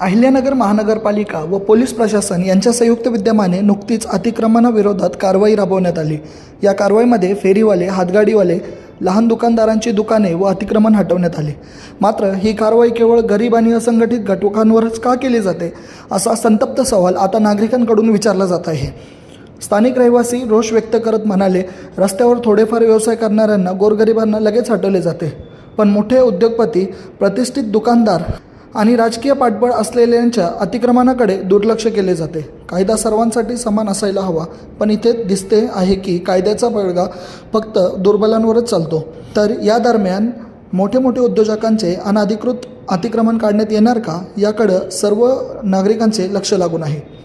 अहिल्यानगर महानगरपालिका व पोलीस प्रशासन यांच्या संयुक्त विद्यमाने नुकतीच अतिक्रमणाविरोधात कारवाई राबवण्यात आली. या कारवाईमध्ये फेरीवाले हातगाडीवाले लहान दुकानदारांची दुकाने व अतिक्रमण हटवण्यात आले. मात्र ही कारवाई केवळ गरीब आणि असंघटित घटकांवरच का केली जाते असा संतप्त सवाल आता नागरिकांकडून विचारला जात आहे. स्थानिक रहिवासी रोष व्यक्त करत म्हणाले रस्त्यावर थोडेफार व्यवसाय करणाऱ्यांना गोरगरिबांना लगेच हटवले जाते. पण मोठे उद्योगपती प्रतिष्ठित दुकानदार आणि राजकीय पाठबळ असलेल्यांच्या अतिक्रमणाकडे दुर्लक्ष केले जाते. कायदा सर्वांसाठी समान असायला हवा पण इथे दिसते आहे की कायद्याचा बळगा फक्त दुर्बलांवरच चालतो. तर या दरम्यान मोठे मोठे उद्योजकांचे अनधिकृत अतिक्रमण काढण्यात येणार का? याकडं सर्व नागरिकांचे लक्ष लागून आहे.